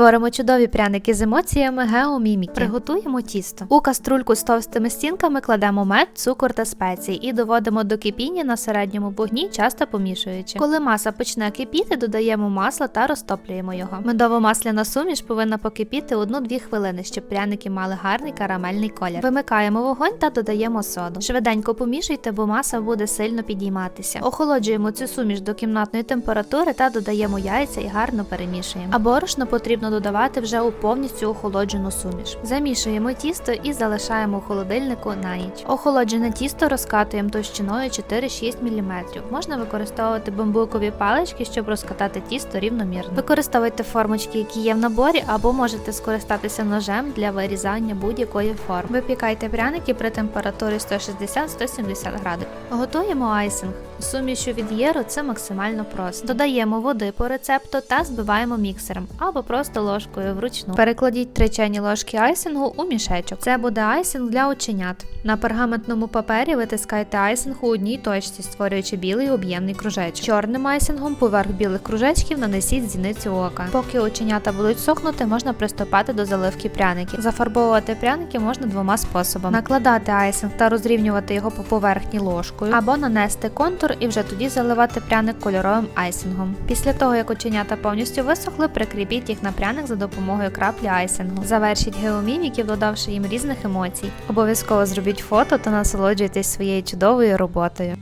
Створимо чудові пряники з емоціями геоміміки. Приготуємо тісто. У каструльку з товстими стінками кладемо мед, цукор та спеції і доводимо до кипіння на середньому вогні, часто помішуючи. Коли маса почне кипіти, додаємо масло та розтоплюємо його. Медово-масляна суміш повинна покипіти 1-2 хвилини, щоб пряники мали гарний карамельний колір. Вимикаємо вогонь та додаємо соду. Швиденько помішуйте, бо маса буде сильно підійматися. Охолоджуємо цю суміш до кімнатної температури та додаємо яйця і гарно перемішуємо. А борошно потрібно додавати вже у повністю охолоджену суміш. Замішуємо тісто і залишаємо у холодильнику на ніч. Охолоджене тісто розкатуємо товщиною 4-6 мм. Можна використовувати бамбукові палички, щоб розкатати тісто рівномірно. Використовуйте формочки, які є в наборі, або можете скористатися ножем для вирізання будь-якої форми. Випікайте пряники при температурі 160-170 градусів. Готуємо айсинг. Сумішю від єру це максимально просто. Додаємо води по рецепту та збиваємо міксером або просто ложкою вручну. Перекладіть 3 чайні ложки айсингу у мішечок. Це буде айсинг для оченят. На пергаментному папері витискайте айсинг у одній точці, створюючи білий об'ємний кружечок. Чорним айсингом поверх білих кружечків нанесіть зіницю ока. Поки оченята будуть сохнути, можна приступати до заливки пряників. Зафарбовувати пряники можна двома способами: накладати айсинг та розрівнювати його по поверхні ложкою, або нанести контур і вже тоді заливати пряник кольоровим айсингом. Після того, як оченята повністю висохли, прикріпіть їх на пряник за допомогою краплі айсингу. Завершіть геоміміків, додавши їм різних емоцій. Обов'язково зробіть фото та насолоджуйтесь своєю чудовою роботою.